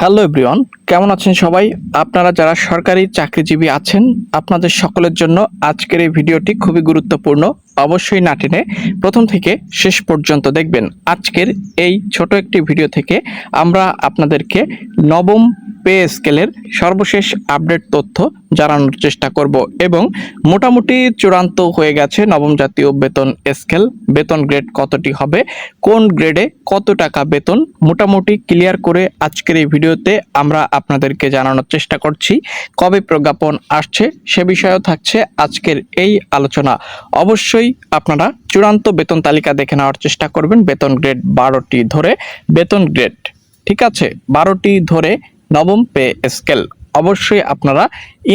Hello everyone, কেমন আছেন সবাই? আপনারা যারা সরকারি চাকরিজীবী আছেন, আপনাদের সকলের জন্য আজকের এই ভিডিওটি খুবই গুরুত্বপূর্ণ। অবশ্যই না টেনে প্রথম থেকে শেষ পর্যন্ত দেখবেন। আজকের এই ছোট একটি ভিডিও থেকে আমরা আপনাদেরকে নবম পে স্কেলের সর্বশেষ আপডেট তথ্য জানানোর চেষ্টা করব এবং মোটামুটি চূড়ান্ত হয়ে গেছে নবম জাতীয় বেতন স্কেল। বেতন গ্রেড কতটি হবে? কোন গ্রেডে কত টাকা বেতন? মোটামুটি ক্লিয়ার করে আজকের এই ভিডিওতে আমরা আপনাদেরকে জানানোর চেষ্টা করছি। কবে প্রজ্ঞাপন আসছে সে বিষয়েও থাকছে আজকের এই আলোচনা। অবশ্যই আপনারা চূড়ান্ত বেতন তালিকা দেখে নেওয়ার চেষ্টা করবেন বেতন গ্রেড বারোটি ধরে। বেতন গ্রেড ঠিক আছে? বারোটি ধরে নবম পে স্কেল অবশ্যই আপনারা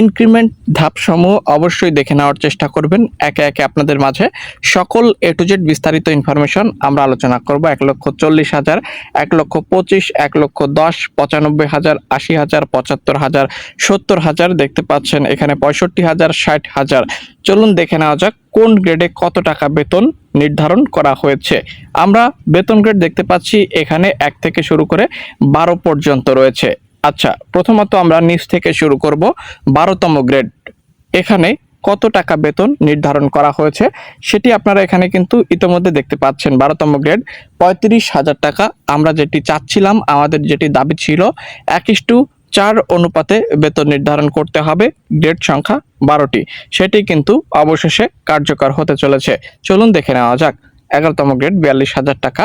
ইনক্রিমেন্ট ধাপসমূহ অবশ্যই দেখে নেওয়ার চেষ্টা করবেন। একে একে আপনাদের মাঝে সকল এ টু জেড বিস্তারিত ইনফরমেশন আমরা আলোচনা করব। এক লক্ষ চল্লিশ হাজার, এক লক্ষ পঁচিশ, এক লক্ষ দশ, পঁচানব্বই হাজার, আশি হাজার, পঁচাত্তর হাজার, সত্তর হাজার দেখতে পাচ্ছেন। এখানে পঁয়ষট্টি হাজার, ষাট হাজার। চলুন দেখে নেওয়া যাক কোন গ্রেডে কত টাকা বেতন নির্ধারণ করা হয়েছে। আমরা বেতন গ্রেড দেখতে পাচ্ছি এখানে এক থেকে শুরু করে বারো পর্যন্ত রয়েছে। আচ্ছা প্রথমত আমরা নিচ থেকে শুরু করব, বারোতম গ্রেড। এখানে কত টাকা বেতন নির্ধারণ করা হয়েছে সেটি আপনারা এখানে কিন্তু ইতোমধ্যে দেখতে পাচ্ছেন, বারোতম গ্রেড। পঁয়ত্রিশ হাজার টাকা আমরা যেটি চাচ্ছিলাম, আমাদের যেটি দাবি ছিল এক ইস্টু চার অনুপাতে বেতন নির্ধারণ করতে হবে, গ্রেড সংখ্যা বারোটি। সেটি কিন্তু অবশেষে কার্যকর হতে চলেছে। চলুন দেখে নেওয়া যাক, এগারোতম গ্রেড বিয়াল্লিশ হাজার টাকা,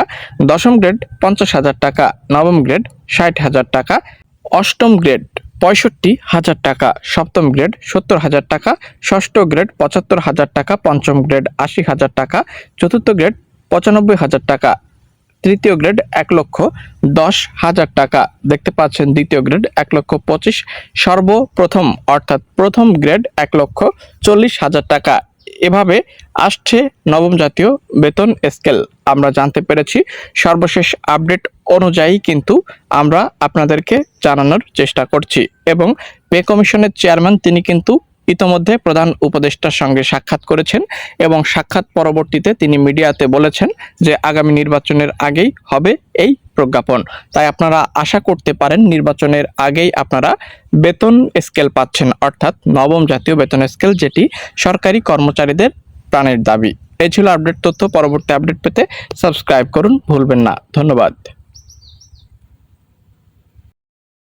দশম গ্রেড পঞ্চাশ হাজার টাকা, নবম গ্রেড ষাট হাজার টাকা অষ্টম গ্রেড পঁয়ষট্টি হাজার টাকা, সপ্তম গ্রেড সত্তর হাজার টাকা, ষষ্ঠ গ্রেড পঁচাত্তর হাজার টাকা, পঞ্চম গ্রেড আশি হাজার টাকা, চতুর্থ গ্রেড পঁচানব্বই হাজার টাকা, তৃতীয় গ্রেড এক লক্ষ দশ হাজার টাকা। দেখতে পাচ্ছেন দ্বিতীয় গ্রেড এক লক্ষ পঁচিশ, সর্বপ্রথম অর্থাৎ প্রথম গ্রেড এক লক্ষ চল্লিশ হাজার টাকা। এভাবে আসছে নবম জাতীয় বেতন স্কেল আমরা জানতে পেরেছি, সর্বশেষ আপডেট অনুযায়ী কিন্তু আমরা আপনাদেরকে জানানোর চেষ্টা করছি। এবং পে কমিশনের চেয়ারম্যান তিনি কিন্তু ইতোমধ্যে প্রধান উপদেষ্টার সঙ্গে সাক্ষাৎ করেছেন এবং সাক্ষাৎ পরবর্তীতে তিনি মিডিয়াতে বলেছেন যে আগামী নির্বাচনের আগেই হবে এই প্রজ্ঞাপন। তাই আপনারা আশা করতে পারেন নির্বাচনের আগেই আপনারা বেতন স্কেল পাচ্ছেন, অর্থাৎ নবম জাতীয় বেতন স্কেল যেটি সরকারি কর্মচারীদের প্রাণের দাবি। এই ছিল আপডেট তথ্য। পরবর্তী আপডেট পেতে সাবস্ক্রাইব করুন ভুলবেন না। ধন্যবাদ।